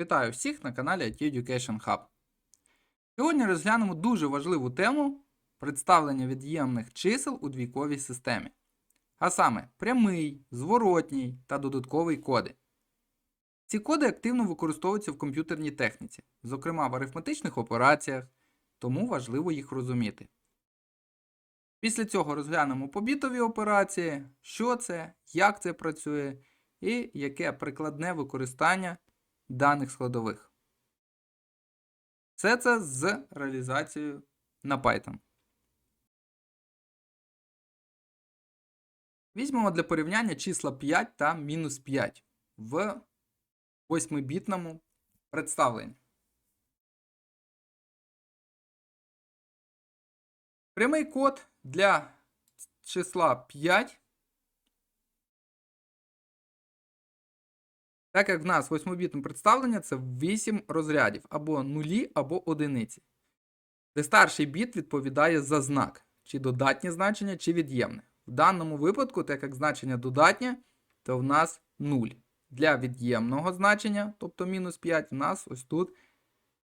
Вітаю всіх на каналі IT Education Hub. Сьогодні розглянемо дуже важливу тему представлення від'ємних чисел у двійковій системі. А саме прямий, зворотній та додатковий коди. Ці коди активно використовуються в комп'ютерній техніці, зокрема в арифметичних операціях, тому важливо їх розуміти. Після цього розглянемо побітові операції, що це, як це працює і яке прикладне використання даних складових. Все це з реалізацією на Python. Візьмемо для порівняння числа 5 та мінус 5 в 8-бітному представленні. Прямий код для числа 5 Так як в нас 8-бітне представлення це 8 розрядів або нулі, або одиниці. Де старший біт відповідає за знак, чи додатнє значення, чи від'ємне. В даному випадку, так як значення додатнє, то в нас 0. Для від'ємного значення, тобто мінус 5, в нас ось тут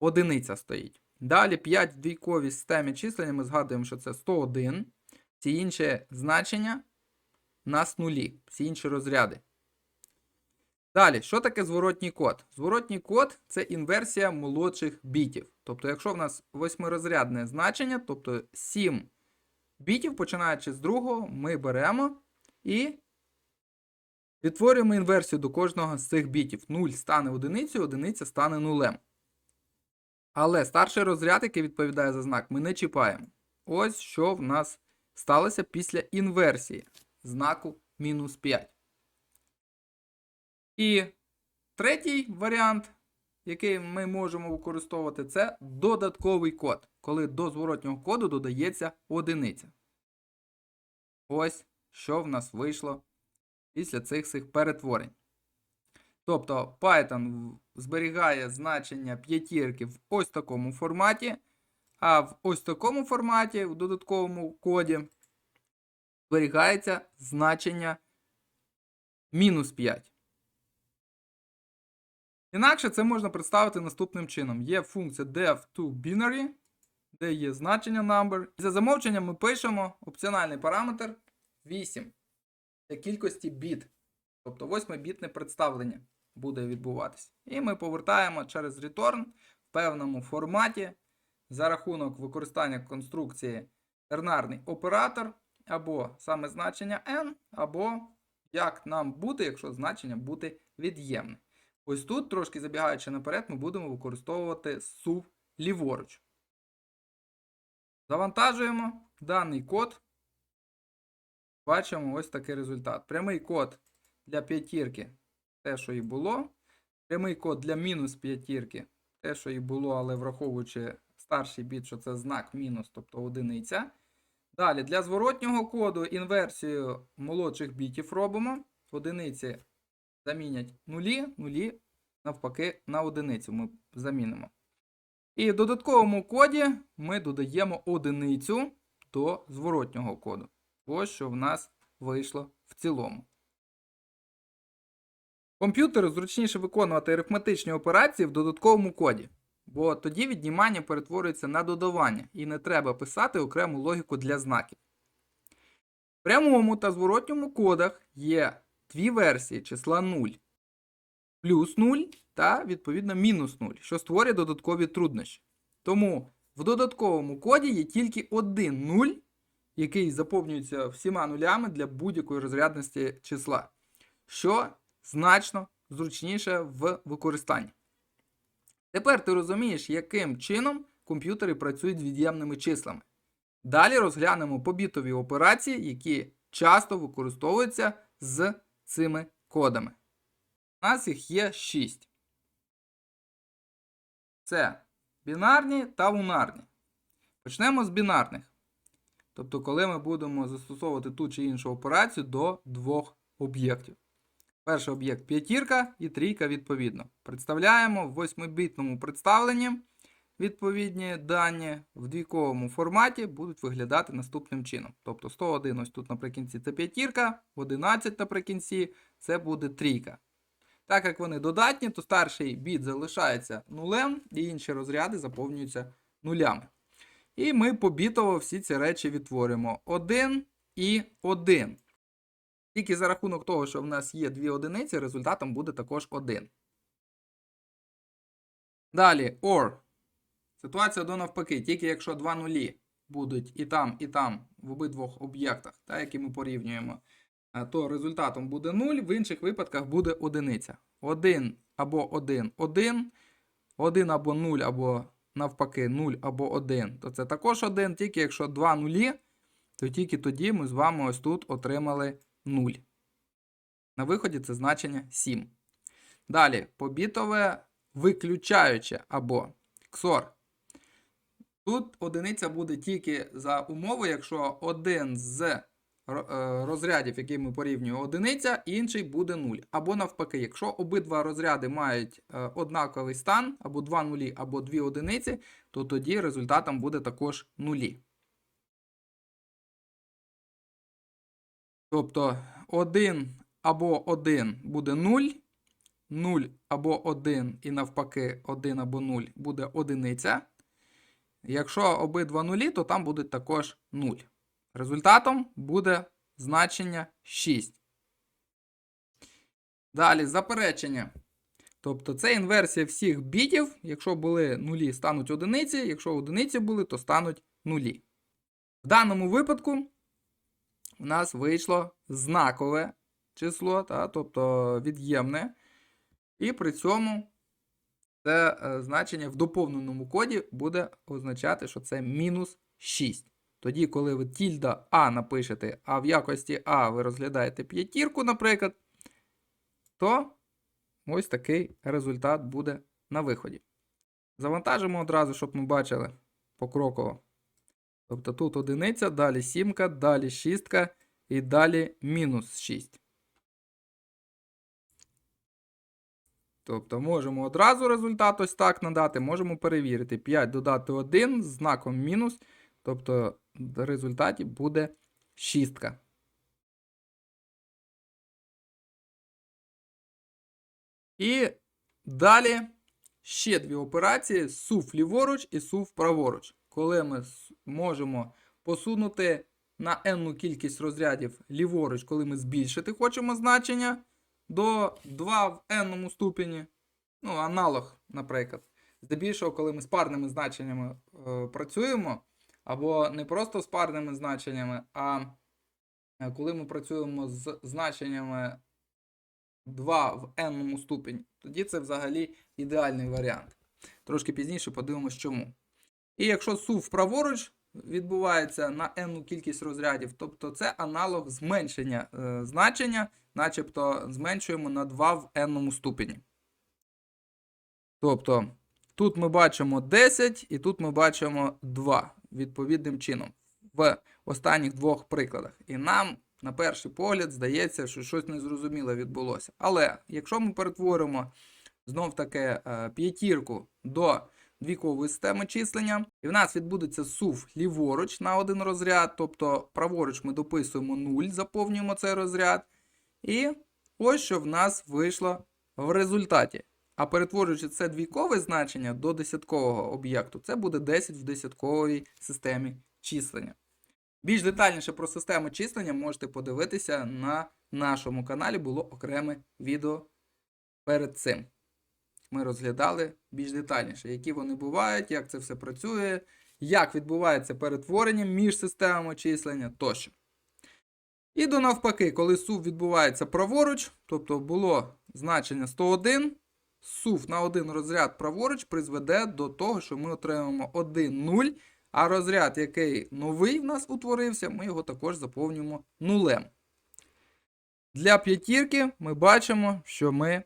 одиниця стоїть. Далі 5 в двійковій системі числення ми згадуємо, що це 101. Всі інші значення у нас нулі, всі інші розряди. Далі, що таке зворотній код? Зворотній код це інверсія молодших бітів. Тобто, якщо в нас восьмирозрядне значення, тобто 7 бітів, починаючи з другого, ми беремо і відтворюємо інверсію до кожного з цих бітів. 0 стане одиницею, одиниця стане нулем. Але старший розряд, який відповідає за знак, ми не чіпаємо. Ось що в нас сталося після інверсії знаку мінус 5. І третій варіант, який ми можемо використовувати, це додатковий код, коли до зворотнього коду додається одиниця. Ось що в нас вийшло після цих цих перетворень. Тобто Python зберігає значення п'ятірки в ось такому форматі, а в ось такому форматі, в додатковому коді, зберігається значення мінус 5. Інакше це можна представити наступним чином. Є функція def2binary, де є значення number. І за замовченням ми пишемо опціональний параметр 8 для кількості біт. Тобто 8-бітне представлення буде відбуватися. І ми повертаємо через return в певному форматі за рахунок використання конструкції тернарний оператор, або саме значення n, або як нам буде, якщо значення буде від'ємне. Ось тут, трошки забігаючи наперед, ми будемо використовувати SUV ліворуч. Завантажуємо даний код. Бачимо ось такий результат. Прямий код для п'ятірки те, що і було. Прямий код для мінус п'ятірки те, що і було, але враховуючи старший біт, що це знак мінус, тобто одиниця. Далі для зворотнього коду інверсію молодших бітів робимо. Одиниці замінять нулі, нулі, навпаки, на одиницю ми замінимо. І в додатковому коді ми додаємо одиницю до зворотнього коду. Ось що в нас вийшло в цілому. Комп'ютеру зручніше виконувати арифметичні операції в додатковому коді, бо тоді віднімання перетворюється на додавання і не треба писати окрему логіку для знаків. В прямому та зворотньому кодах є дві версії числа 0. Плюс 0 та, відповідно, мінус 0, що створює додаткові труднощі. Тому в додатковому коді є тільки один 0, який заповнюється всіма нулями для будь-якої розрядності числа, що значно зручніше в використанні. Тепер ти розумієш, яким чином комп'ютери працюють з від'ємними числами. Далі розглянемо побітові операції, які часто використовуються з цими кодами. У нас їх є 6. Це бінарні та лунарні. Почнемо з бінарних. Тобто, коли ми будемо застосовувати ту чи іншу операцію до двох об'єктів. Перший об'єкт п'ятірка і трійка відповідно. Представляємо в 8-бітному представленні відповідні дані в двійковому форматі будуть виглядати наступним чином. Тобто 101 ось тут наприкінці це п'ятірка, 11 наприкінці це буде трійка. Так як вони додатні, то старший біт залишається нулем, і інші розряди заповнюються нулями. І ми побітово всі ці речі відтворимо 1 і 1. Тільки за рахунок того, що в нас є дві одиниці, результатом буде також 1. Далі OR. Ситуація до навпаки, тільки якщо два нулі будуть і там, і там в обидвох об'єктах, та, які ми порівнюємо, е, то результатом буде 0, в інших випадках буде одиниця. 1 або 1, 1, 1 або 0, або навпаки 0 або 1, то це також 1, тільки якщо два нулі, то тільки тоді ми з вами ось тут отримали 0. На виході це значення 7. Далі, побітове виключаюче або XOR. Тут одиниця буде тільки за умови, якщо один з е, розрядів, який ми порівнюємо, одиниця, інший буде 0. Або навпаки, якщо обидва розряди мають е, однаковий стан, або два нулі, або дві одиниці, то тоді результатом буде також нулі. Тобто 1 або 1 буде 0, 0 або 1 і навпаки 1 або 0 буде одиниця. Якщо обидва нулі, то там буде також 0. Результатом буде значення 6. Далі заперечення. Тобто це інверсія всіх бітів. Якщо були нулі, стануть одиниці, якщо одиниці були, то стануть нулі. В даному випадку у нас вийшло знакове число, та, тобто від'ємне. І при цьому це е, значення в доповненому коді буде означати, що це мінус 6. Тоді, коли ви тільда А напишете, а в якості А ви розглядаєте п'ятірку, наприклад, то ось такий результат буде на виході. Завантажимо одразу, щоб ми бачили покроково. Тобто тут одиниця, далі сімка, далі шістка і далі мінус 6. Тобто можемо одразу результат ось так надати, можемо перевірити. 5 додати 1 з знаком мінус. Тобто в результаті буде шістка. І далі ще дві операції: сув ліворуч і сув праворуч. Коли ми можемо посунути на n кількість розрядів ліворуч, коли ми збільшити хочемо значення до 2 в n ступені. Ну, аналог, наприклад. Здебільшого, коли ми з парними значеннями е, працюємо, або не просто з парними значеннями, а е, коли ми працюємо з значеннями 2 в n ступені, тоді це взагалі ідеальний варіант. Трошки пізніше подивимось, чому. І якщо сув праворуч відбувається на n кількість розрядів, тобто це аналог зменшення е, значення, начебто зменшуємо на 2 в n ступені. Тобто тут ми бачимо 10 і тут ми бачимо 2 відповідним чином в останніх двох прикладах. І нам на перший погляд здається, що щось незрозуміле відбулося. Але якщо ми перетворимо знов таки е, п'ятірку до двійкової системи числення, і в нас відбудеться сув ліворуч на один розряд, тобто праворуч ми дописуємо 0, заповнюємо цей розряд. І ось що в нас вийшло в результаті. А перетворюючи це двійкове значення до десяткового об'єкту, це буде 10 в десятковій системі числення. Більш детальніше про систему числення можете подивитися на нашому каналі, було окреме відео перед цим. Ми розглядали більш детальніше, які вони бувають, як це все працює, як відбувається перетворення між системами числення тощо. І до навпаки, коли сув відбувається праворуч, тобто було значення 101, сув на один розряд праворуч призведе до того, що ми отримаємо 1 0, а розряд, який новий в нас утворився, ми його також заповнюємо нулем. Для п'ятірки ми бачимо, що ми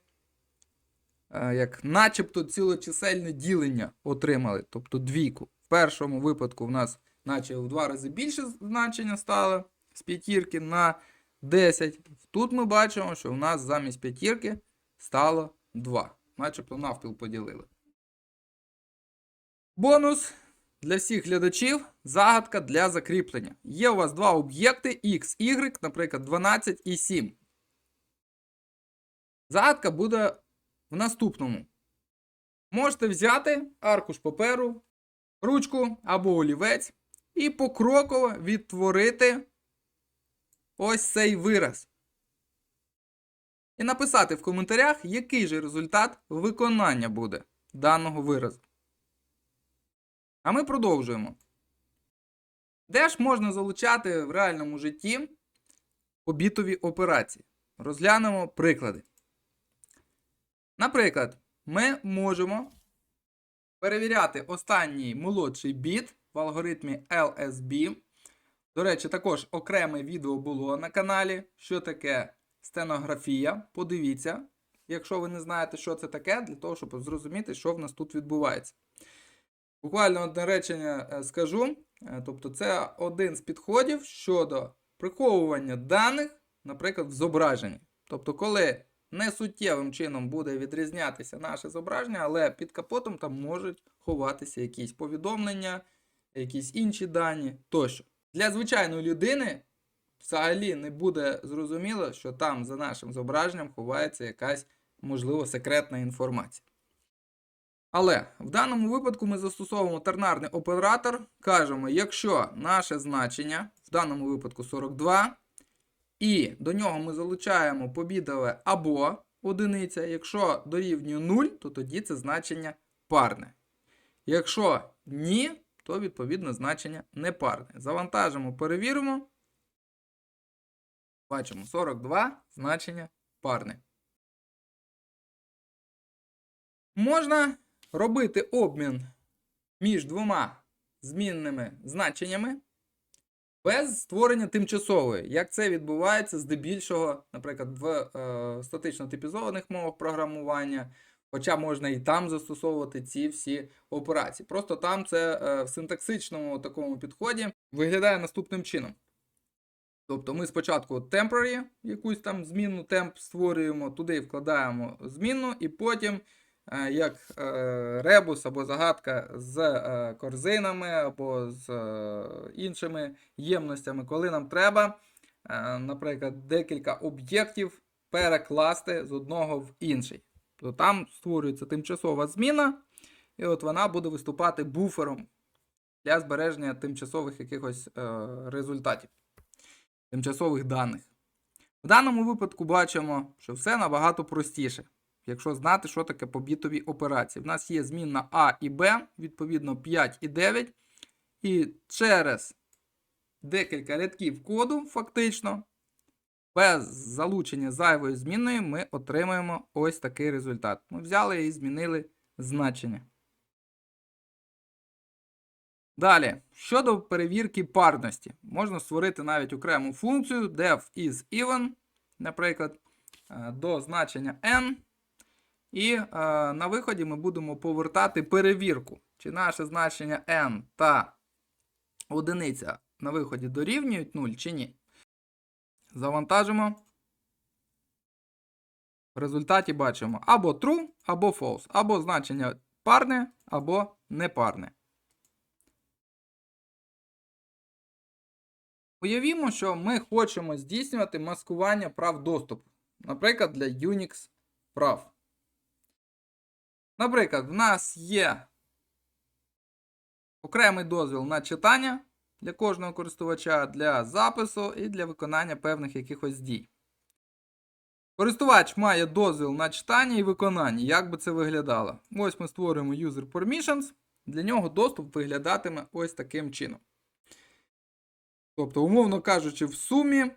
е, як начебто цілочисельне ділення отримали, тобто двійку. В першому випадку в нас наче в два рази більше значення стало з п'ятірки на 10. Тут ми бачимо, що в нас замість п'ятірки стало 2. Начебто навпіл поділили. Бонус для всіх глядачів. Загадка для закріплення. Є у вас два об'єкти X, Y, наприклад, 12 і 7. Загадка буде в наступному. Можете взяти аркуш паперу, ручку або олівець і покроково відтворити ось цей вираз. І написати в коментарях, який же результат виконання буде даного виразу. А ми продовжуємо. Де ж можна залучати в реальному житті побітові операції? Розглянемо приклади. Наприклад, ми можемо перевіряти останній молодший біт в алгоритмі LSB. До речі, також окреме відео було на каналі, що таке стенографія. Подивіться, якщо ви не знаєте, що це таке, для того, щоб зрозуміти, що в нас тут відбувається. Буквально одне речення е, скажу. Е, Тобто, це один з підходів щодо приховування даних, наприклад, в зображенні. Тобто, коли не суттєвим чином буде відрізнятися наше зображення, але під капотом там можуть ховатися якісь повідомлення, якісь інші дані тощо. Для звичайної людини взагалі не буде зрозуміло, що там за нашим зображенням ховається якась, можливо, секретна інформація. Але в даному випадку ми застосовуємо тернарний оператор, кажемо, якщо наше значення, в даному випадку 42, і до нього ми залучаємо побідове або одиниця, якщо дорівнює 0, то тоді це значення парне. Якщо ні, то відповідно значення непарне. Завантажимо, перевіримо. Бачимо 42 значення парне. Можна робити обмін між двома змінними значеннями без створення тимчасової. Як це відбувається здебільшого, наприклад, в е, статично типізованих мовах програмування. Хоча можна і там застосовувати ці всі операції. Просто там це е, в синтаксичному такому підході виглядає наступним чином. Тобто ми спочатку temporary, якусь там змінну темп створюємо, туди вкладаємо змінну, і потім, е, як е, ребус або загадка з корзинами або з іншими ємностями, коли нам треба, наприклад, декілька об'єктів перекласти з одного в інший. То там створюється тимчасова зміна, і от вона буде виступати буфером для збереження тимчасових якихось е, результатів, тимчасових даних. В даному випадку бачимо, що все набагато простіше, якщо знати, що таке побітові операції. В нас є змінна А і Б, відповідно 5 і 9. І через декілька рядків коду, фактично, без залучення зайвої змінної ми отримаємо ось такий результат. Ми взяли і змінили значення. Далі, щодо перевірки парності, можна створити навіть окрему функцію def is even, наприклад, е, до значення n. І е, на виході ми будемо повертати перевірку, чи наше значення n та одиниця на виході дорівнюють 0 чи ні. Завантажимо. В результаті бачимо або true, або false, або значення парне, або непарне. Уявімо, що ми хочемо здійснювати маскування прав доступу, наприклад, для Unix прав. Наприклад, в нас є окремий дозвіл на читання для кожного користувача, для запису і для виконання певних якихось дій. Користувач має дозвіл на читання і виконання. Як би це виглядало? Ось ми створюємо User Permissions. Для нього доступ виглядатиме ось таким чином. Тобто, умовно кажучи, в сумі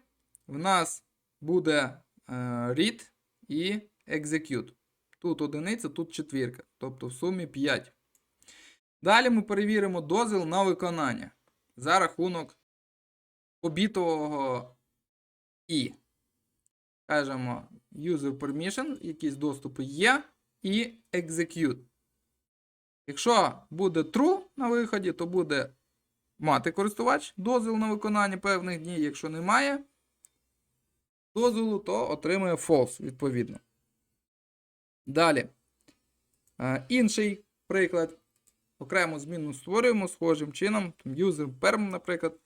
в нас буде е, read і execute. Тут одиниця, тут четвірка. Тобто в сумі 5. Далі ми перевіримо дозвіл на виконання за рахунок побітового і. Кажемо user permission, якісь доступи є, і execute. Якщо буде true на виході, то буде мати користувач дозвіл на виконання певних днів. Якщо немає дозволу, то отримує false, відповідно. Далі. Е, інший приклад. Окрему зміну створюємо схожим чином. User perm, наприклад.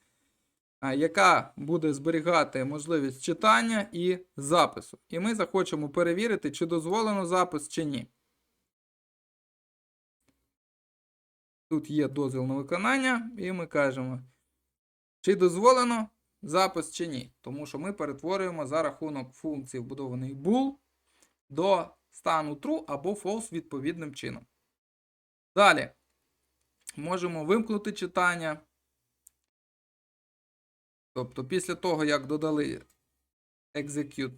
яка буде зберігати можливість читання і запису. І ми захочемо перевірити, чи дозволено запис, чи ні. Тут є дозвіл на виконання, і ми кажемо, чи дозволено запис, чи ні. Тому що ми перетворюємо за рахунок функції вбудований bool до стану true або false відповідним чином. Далі можемо вимкнути читання. Тобто, після того, як додали execute,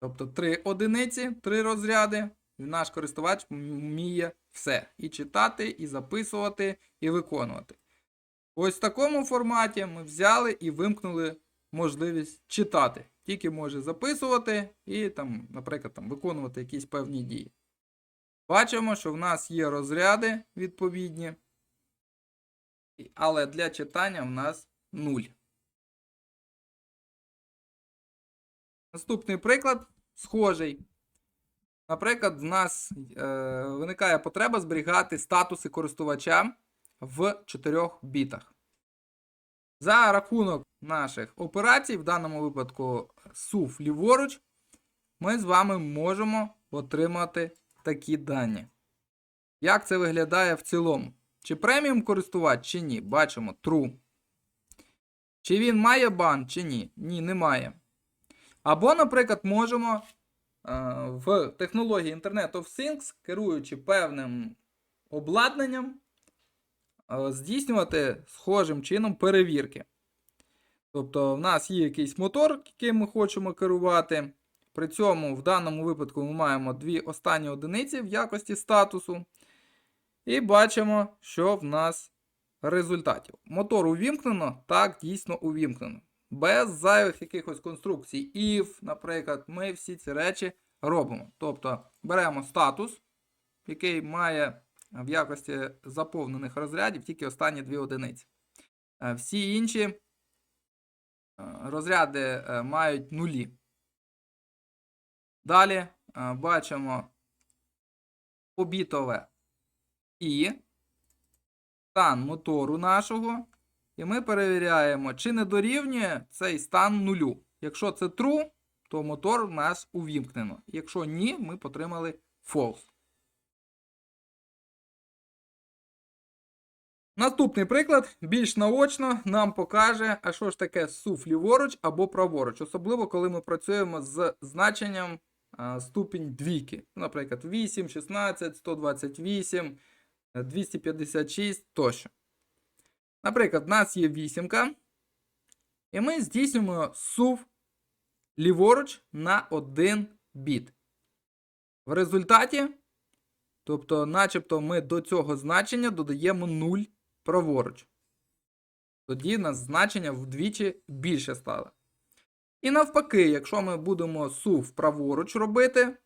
тобто три одиниці, три розряди, наш користувач вміє все. І читати, і записувати, і виконувати. Ось в такому форматі ми взяли і вимкнули можливість читати. Тільки може записувати і, там, наприклад, там, виконувати якісь певні дії. Бачимо, що в нас є розряди відповідні, але для читання в нас 0. Наступний приклад схожий. Наприклад, в нас е, виникає потреба зберігати статуси користувача в 4 бітах. За рахунок наших операцій, в даному випадку SUV ліворуч, ми з вами можемо отримати такі дані. Як це виглядає в цілому? Чи преміум користувач, чи ні? Бачимо true. Чи він має бан, чи ні? Ні, немає. Або, наприклад, можемо е, в технології Internet of Things, керуючи певним обладнанням, е, здійснювати схожим чином перевірки. Тобто, в нас є якийсь мотор, яким ми хочемо керувати. При цьому в даному випадку ми маємо дві останні одиниці в якості статусу. І бачимо, що в нас результатів. Мотор увімкнено, так, дійсно увімкнено. Без зайвих якихось конструкцій. If, наприклад, ми всі ці речі робимо. Тобто беремо статус, який має в якості заповнених розрядів тільки останні дві одиниці. Е, Всі інші е, розряди е, мають нулі. Далі бачимо побітове і стан мотору нашого. І ми перевіряємо, чи не дорівнює цей стан нулю. Якщо це true, то мотор в нас увімкнено. Якщо ні, ми отримали false. Наступний приклад більш наочно нам покаже, а що ж таке SUV ліворуч або праворуч. Особливо, коли ми працюємо з значенням а, ступінь двійки. Наприклад, 8, 16, 128, 256 тощо. Наприклад, в нас є вісімка, і ми здійснюємо SUV ліворуч на 1 біт. В результаті, тобто, начебто, ми до цього значення додаємо 0 праворуч. Тоді нас значення вдвічі більше стало. І навпаки, якщо ми будемо SUV праворуч робити,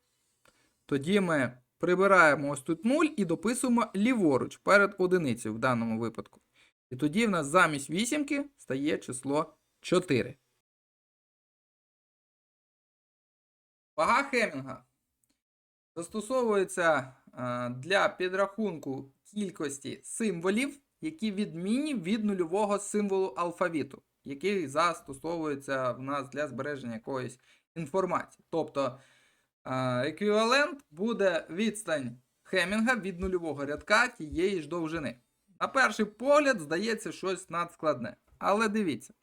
тоді ми прибираємо ось тут 0 і дописуємо ліворуч перед одиницею в даному випадку. І тоді в нас замість вісімки стає число 4. Вага Хемінга застосовується е, для підрахунку кількості символів, які відмінні від нульового символу алфавіту, який застосовується в нас для збереження якоїсь інформації. Тобто еквівалент буде відстань Хемінга від нульового рядка тієї ж довжини. На перший погляд, здається, щось надскладне. Але дивіться,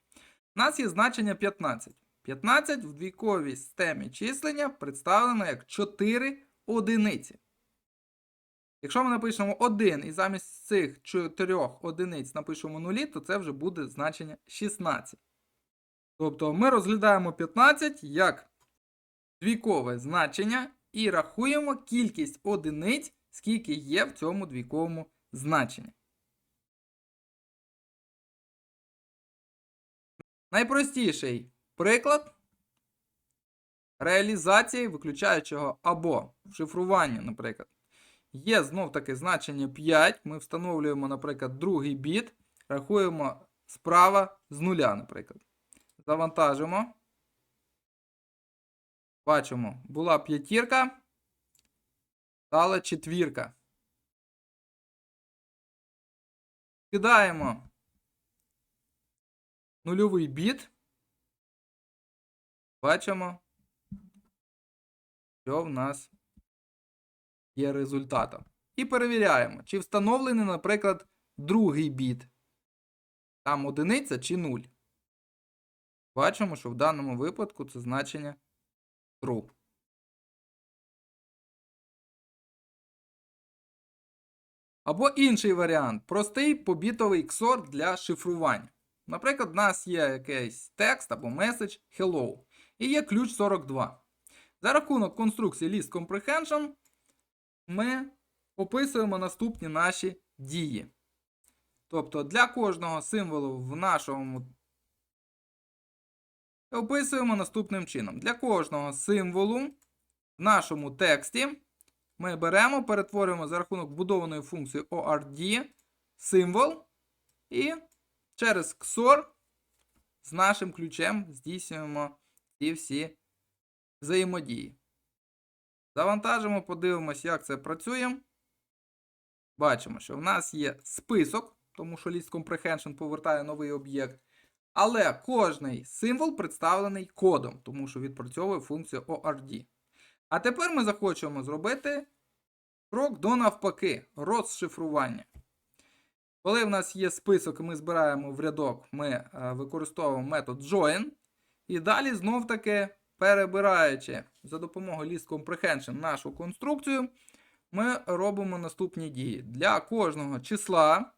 у нас є значення 15. 15 в двійковій системі числення представлено як 4 одиниці. Якщо ми напишемо 1 і замість цих 4 одиниць напишемо 0, то це вже буде значення 16. Тобто ми розглядаємо 15 як двійкове значення і рахуємо кількість одиниць, скільки є в цьому двійковому значенні. Найпростіший приклад реалізації виключаючого або шифрування, наприклад. Є знов таки значення 5. Ми встановлюємо, наприклад, другий біт, рахуємо справа з нуля, наприклад. Завантажимо. Бачимо, була п'ятірка, стала четвірка. Кидаємо нульовий біт, бачимо, що в нас є результатом. І перевіряємо, чи встановлений, наприклад, другий біт. Там одиниця чи нуль. Бачимо, що в даному випадку це значення true. Або інший варіант простий побітовий XOR для шифрування. Наприклад, у нас є якийсь текст або меседж hello. І є ключ 42. За рахунок конструкції List Comprehension ми описуємо наступні наші дії. Тобто для кожного символу в нашому описуємо наступним чином. Для кожного символу в нашому тексті ми беремо, перетворюємо за рахунок будованої функції ORD символ і через XOR з нашим ключем здійснюємо ці всі взаємодії. Завантажимо, подивимось, як це працює. Бачимо, що в нас є список, тому що List Comprehension повертає новий об'єкт. Але кожний символ представлений кодом, тому що відпрацьовує функцію ORD. А тепер ми захочемо зробити крок до навпаки розшифрування. Коли в нас є список, і ми збираємо в рядок, ми е, використовуємо метод join. І далі знов-таки, перебираючи за допомогою List Comprehension нашу конструкцію, ми робимо наступні дії. Для кожного числа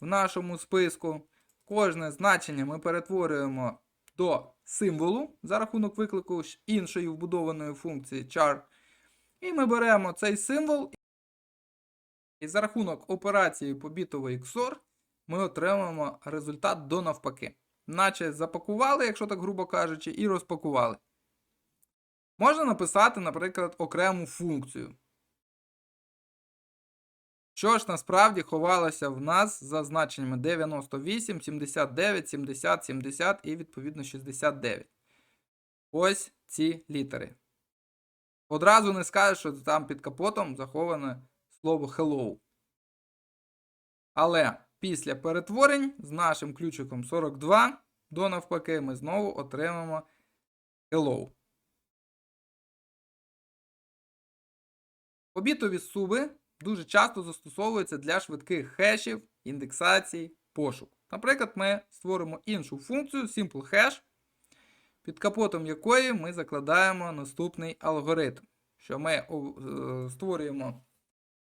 в нашому списку, кожне значення ми перетворюємо до символу за рахунок виклику іншої вбудованої функції char. І ми беремо цей символ. І за рахунок операції побітовий XOR ми отримаємо результат до навпаки. Наче запакували, якщо так грубо кажучи, і розпакували. Можна написати, наприклад, окрему функцію. Що ж насправді ховалося в нас за значеннями 98, 79, 70, 70 і відповідно 69. Ось ці літери. Одразу не скажеш, що там під капотом заховане слово hello. Але після перетворень з нашим ключиком 42 до навпаки ми знову отримаємо hello. Побітові суби дуже часто застосовуються для швидких хешів, індексацій, пошуку. Наприклад, ми створимо іншу функцію SimpleHash, під капотом якої ми закладаємо наступний алгоритм, що ми е, створюємо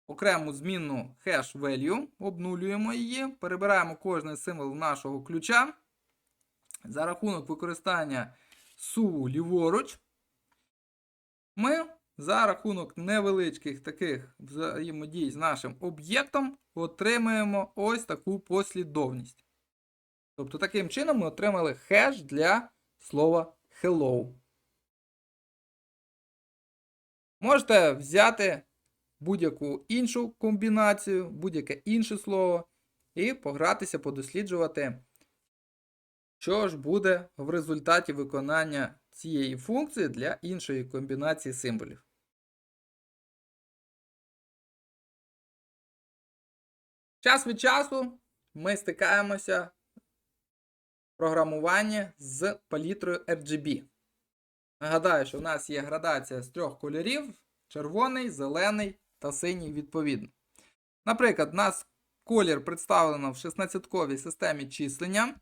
окрему змінну hash value, обнулюємо її, перебираємо кожний символ нашого ключа. За рахунок використання суву ліворуч, ми за рахунок невеличких таких взаємодій з нашим об'єктом отримаємо ось таку послідовність. Тобто, таким чином ми отримали хеш для слова hello. Можете взяти будь-яку іншу комбінацію, будь-яке інше слово, і погратися, подосліджувати, що ж буде в результаті виконання цієї функції для іншої комбінації символів. Час від часу ми стикаємося в програмуванні з палітрою RGB. Нагадаю, що в нас є градація з трьох кольорів: червоний, зелений та синій відповідно. Наприклад, у нас колір представлено в 16-ковій системі числення.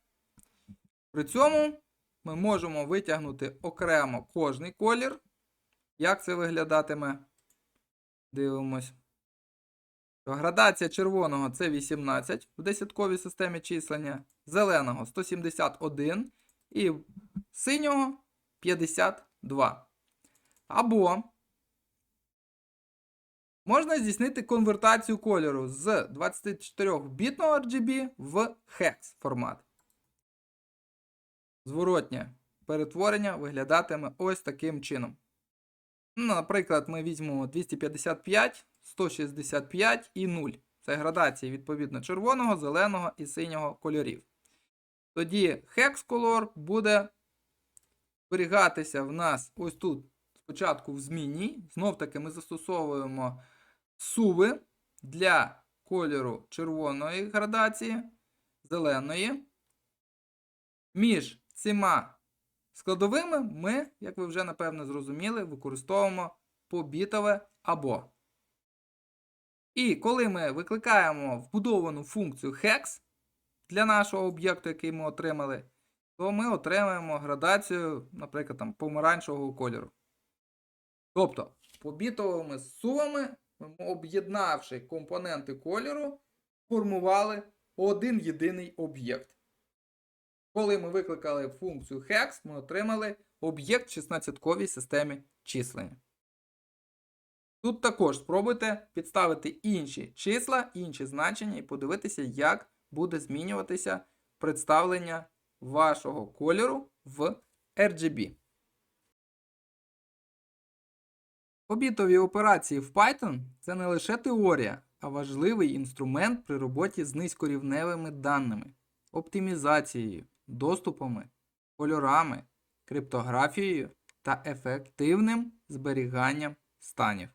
При цьому ми можемо витягнути окремо кожний колір. Як це виглядатиме? Дивимось. Градація червоного це 18 в десятковій системі числення, зеленого 171 і синього 52. Або можна здійснити конвертацію кольору з 24-бітного RGB в HEX формат. Зворотнє перетворення виглядатиме ось таким чином. Ну, Наприклад, ми візьмемо 255, 165 і 0. Це градації відповідно червоного, зеленого і синього кольорів. Тоді color буде зберігатися в нас ось тут спочатку в змінній. Знов таки ми застосовуємо суви для кольору червоної градації, зеленої Між цими складовими ми, як ви вже напевно зрозуміли, використовуємо побітове або. І коли ми викликаємо вбудовану функцію hex для нашого об'єкту, який ми отримали, то ми отримаємо градацію, наприклад, там, помаранчевого кольору. Тобто, побітовими сумами, об'єднавши компоненти кольору, формували один єдиний об'єкт. Коли ми викликали функцію hex, ми отримали об'єкт в 16-ковій системі числення. Тут також спробуйте підставити інші числа, інші значення і подивитися, як буде змінюватися представлення вашого кольору в RGB. Побітові операції в Python це не лише теорія, а важливий інструмент при роботі з низькорівневими даними, оптимізацією, доступами, кольорами, криптографією та ефективним зберіганням станів.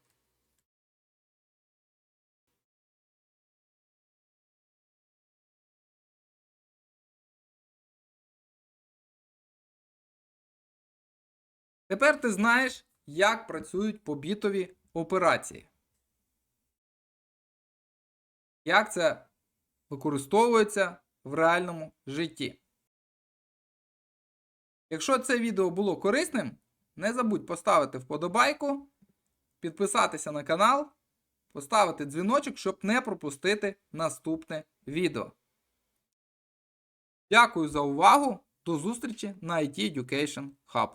Тепер ти знаєш, як працюють побітові операції. Як це використовується в реальному житті. Якщо це відео було корисним, не забудь поставити вподобайку, підписатися на канал, поставити дзвіночок, щоб не пропустити наступне відео. Дякую за увагу! До зустрічі на IT Education Hub.